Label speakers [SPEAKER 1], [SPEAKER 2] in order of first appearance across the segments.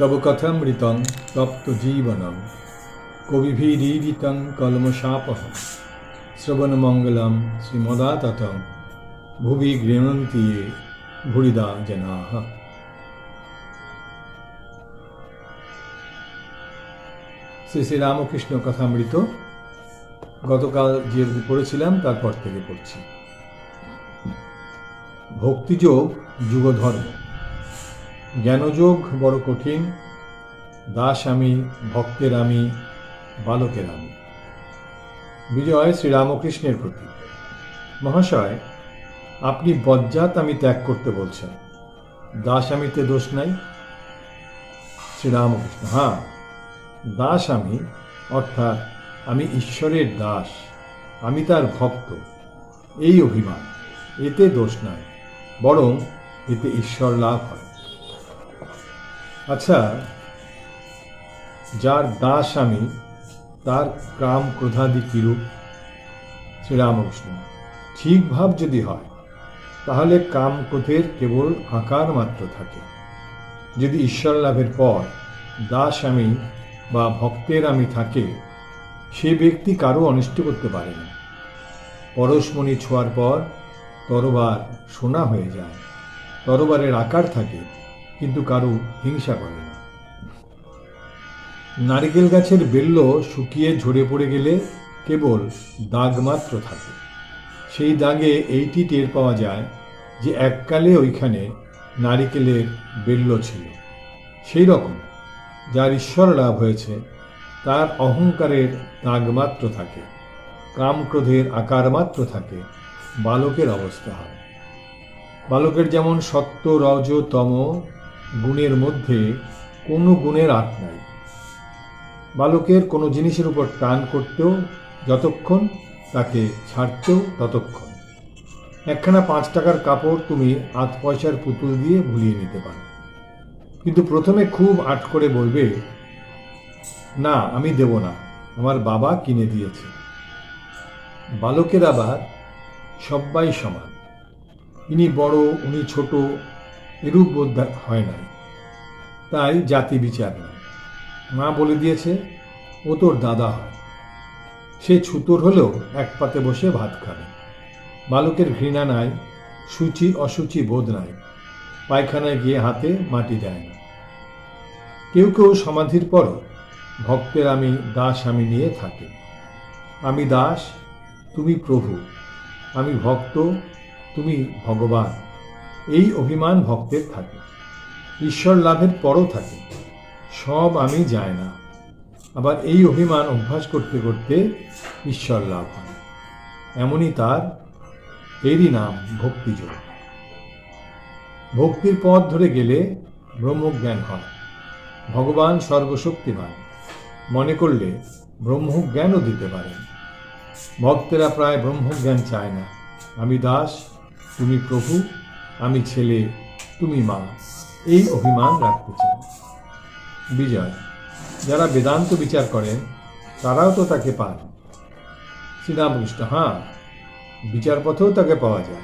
[SPEAKER 1] তব কথমৃতং তপ্ত জীবনম। কবিভিরীডিতং কলমশাপহ শ্রবণমঙ্গলম শ্রীমদাততম। ভুবি গৃহন্তি ভুরিদা জনাহ। শ্রী শ্রী রামকৃষ্ণ কথামৃত। গতকাল যে পড়েছিলাম, তারপর থেকে পড়ছি। ভক্তিযোগ যুগধর্ম। জ্ঞানযোগ বড় কঠিন, দাস আমি, ভক্তের আমি, বালকের আমি। বিজয় শ্রীরামকৃষ্ণের প্রতি মহাশয়, আপনি বজ্জাত আমি ত্যাগ করতে বলছেন। দাস আমিতে দোষ নাই। শ্রীরামকৃষ্ণ হ্যাঁ দাস আমি, অর্থাৎ আমি ঈশ্বরের দাস, আমি তার ভক্ত। এই অভিমান, এতে দোষ নাই, বরং এতে ঈশ্বর লাভ হয়। আচ্ছা যার দাস আমি, তার কাম ক্রোধাদি কিরূপ? শ্রীরামকৃষ্ণ, ঠিক ভাব যদি হয়, তাহলে কাম ক্রোধের কেবল আকার মাত্র থাকে। যদি ঈশ্বর লাভের পর দাস আমি বা ভক্তের আমি থাকে, সে ব্যক্তি কারও অনিষ্ট করতে পারে না। পরশমণি ছোঁয়ার পর তরবার সোনা হয়ে যায়, তরবারের আকার থাকে কিন্তু কারও হিংসা করে না। নারিকেল গাছের বেল্ল শুকিয়ে ঝরে পড়ে গেলে কেবল দাগ মাত্র থাকে। সেই দাগে এইটি টের পাওয়া যায় যে এককালে ওইখানে নারিকেলের বেল্ল ছিল। সেই রকম যার ঈশ্বর লাভ হয়েছে, তার অহংকারের দাগ মাত্র থাকে কাম ক্রোধের আকার মাত্র থাকে, বালকের অবস্থা হয়। বালকের যেমন সত্য রজ তম গুণের মধ্যে কোনো গুণের আট নাই। বালকের কোনো জিনিসের উপর টান করতেও যতক্ষণ, তাকে ছাড়তেও ততক্ষণ। একখানা পাঁচ টাকার কাপড় তুমি আধ পয়সার পুতুল দিয়ে ভুলিয়ে নিতে পারো। কিন্তু প্রথমে খুব আট করে বলবে, না, আমি দেব না, আমার বাবা কিনে দিয়েছে। বালকের আবার সবাই সমান। ইনি বড়, উনি ছোট এরূপ বোধ হয় নাই। তাই জাতি বিচার নয় মা বলে দিয়েছে, ও তোর দাদা হয়। সে ছুতোর হলেও এক পাতে বসে ভাত খাবে। বালকের ঘৃণা নাই, সূচি অসুচি বোধ নাই। পায়খানায় গিয়ে হাতে মাটি দেয় না। কেউ কেউ সমাধির পরও ভক্তের আমি দাস আমি নিয়ে থাকে। আমি দাস, তুমি প্রভু। আমি ভক্ত, তুমি ভগবান। এই অভিমান ভক্তের থাকে। ঈশ্বর লাভের পরও থাকে। সব আমি যায় না। আবার এই অভিমান অভ্যাস করতে করতে ঈশ্বর লাভ হয়। এমনই তার এরই নাম, ভক্তিযোগ। ভক্তির পথ ধরে গেলে ব্রহ্মজ্ঞান হয়। ভগবান সর্বশক্তিমান। মনে করলে ব্রহ্মজ্ঞানও দিতে পারেন। ভক্তেরা প্রায় ব্রহ্মজ্ঞান চায় না। আমি দাস, তুমি প্রভু আমি ছেলে, তুমি মা। এই অভিমান রাখতে চাই। বিজয়, যারা বেদান্ত বিচার করেন, তারাও তো তাকে পান। শ্রীরামকৃষ্ণ হ্যাঁ বিচারপথেও তাকে পাওয়া যায়।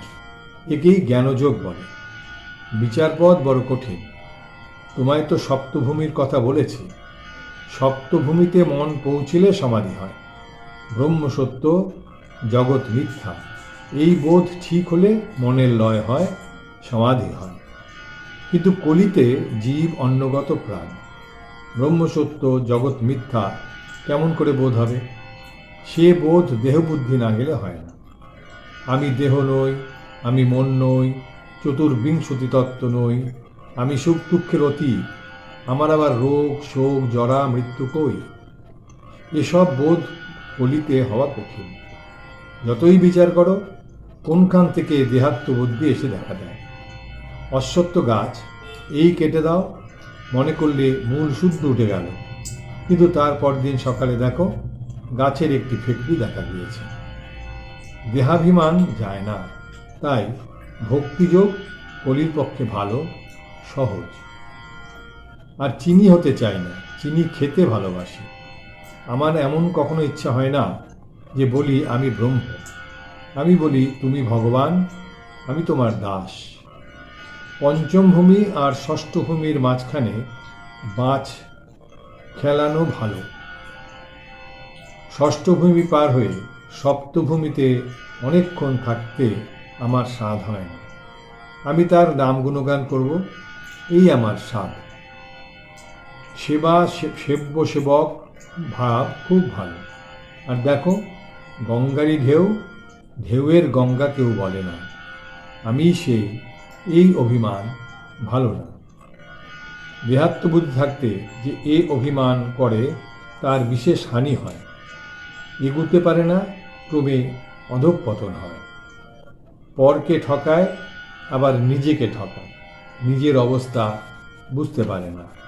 [SPEAKER 1] একেই জ্ঞানযোগ বলে। বিচারপথ বড় কঠিন। তোমায় তো সপ্তভূমির কথা বলেছি। সপ্তভূমিতে মন পৌঁছিলে সমাধি হয়। ব্রহ্ম সত্য, জগৎ মিথ্যা। এই বোধ ঠিক হলে মনের লয় হয় সমাধি হয়। কিন্তু কলিতে জীব অন্নগত প্রাণ। ব্রহ্মসত্য, জগৎ মিথ্যা কেমন করে বোধ হবে? সে বোধ দেহবুদ্ধি না গেলে হয় না। আমি দেহ নই, আমি মন নই, চতুর্বিংশতি তত্ত্ব নই, আমি সুখ দুঃখের অতি আমার আবার রোগ, শোক, জরা, মৃত্যু কই? এসব বোধ কলিতে হওয়া কঠিন। যতই বিচার করো, কোনখান থেকে দেহাত্মবুদ্ধি এসে দেখা দেয়? অশ্বত্থ গাছ, এই কেটে দাও, মনে করলে মূল শুদ্ধ উঠে গেল। কিন্তু তারপর দিন সকালে দেখো, গাছের একটি ফেকড়ি দেখা দিয়েছে। দেহাভিমান যায় না, তাই ভক্তিযোগ কলির পক্ষে ভালো, সহজ। আর চিনি হতে চাই না, চিনি খেতে ভালোবাসি। আমার এমন কখনো ইচ্ছা হয় না যে বলি, আমি ব্রহ্ম। আমি বলি, তুমি ভগবান, আমি তোমার দাস। পঞ্চম ভূমি আর ষষ্ঠ ভূমির মাঝখানে বাঁচ খেলানো ভালো। ষষ্ঠভূমি পার হয়ে সপ্তভূমিতে অনেকক্ষণ থাকতে আমার স্বাদ হয় না। আমি তার নাম গুণগান করব, এই আমার স্বাদ। সেবা সেব্য সেবক ভাব খুব ভালো। আর দেখো, গঙ্গারই ঢেউ, ঢেউয়ের গঙ্গা কেউ বলে না। আমি সেই এই অভিমান ভালো না। দেহাত্মবুদ্ধি থাকতে যে এ অভিমান করে, তার বিশেষ হানি হয়। এগুতে পারে না, ক্রমে অধঃপতন হয়। পরকে ঠকায়, আবার নিজেকে ঠকায়। নিজের অবস্থা বুঝতে পারে না।